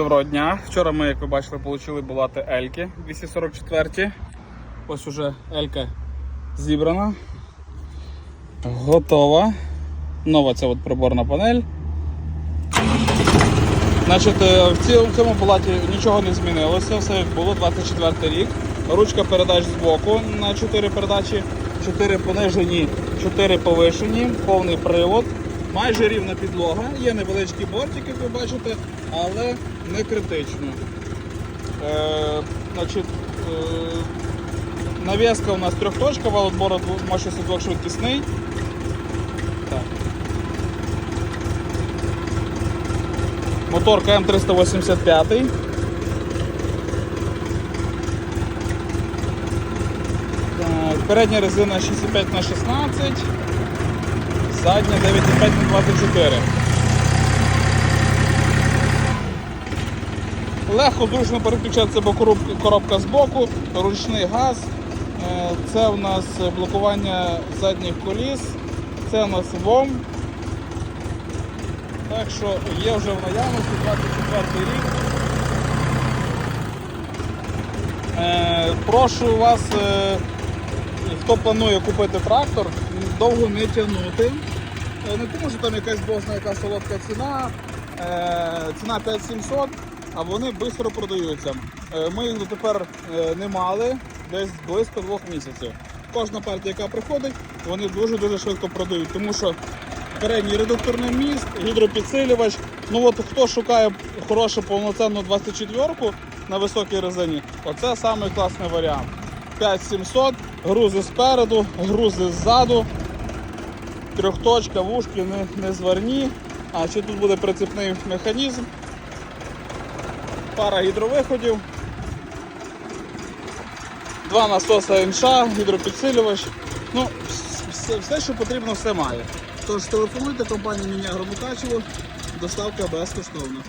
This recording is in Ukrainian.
Доброго дня. Вчора ми, як ви бачили, отримали булати Ельки 244. Ось уже Елька зібрана. Готова. Нова ця от приборна панель. Значить, е, в цьому, булаті нічого не змінилося, все як було 24 рік. Ручка передач з боку на 4 передачі, 4 понижені, 4 повишені, повний привод, майже рівна підлога. Є невеличкі бортики, як ви бачите, але не критично. Е, значить, е, навіска у нас трьохточка, вал отбору мощності двохшвидкісний. Так. Мотор КМ385. Передня резина 6,5 на 16, задня 9,5 на 24. Легко, зручно переключається бо коробка з боку, ручний газ. Е, Це у нас блокування задніх коліс, це у нас ВОМ. Так що є вже в наявності 24 рік. Е, прошу вас, е, хто планує купити трактор, довго не тягнути. Е, не тому, що там якась бозна яка солодка ціна, е, ціна 5700, а вони швидко продаються. Е, ми їх дотепер не мали, десь близько двох місяців. Кожна партія, яка приходить, вони дуже-дуже швидко продають, тому що передній редукторний міст, гідропідсилювач. Ну от хто шукає хорошу повноцінну 24-ку на високій резині, оце самий варіант. 5700, грузи спереду, грузи ззаду, трьохточка, вушки не, не зварні. А ще тут буде прицепний механізм, пара гідровиходів, два насоси НШ, гідропідсилювач. Ну, все, все, що потрібно, все має. Тож телефонуйте компанії Міні Агромукачево, доставка безкоштовна.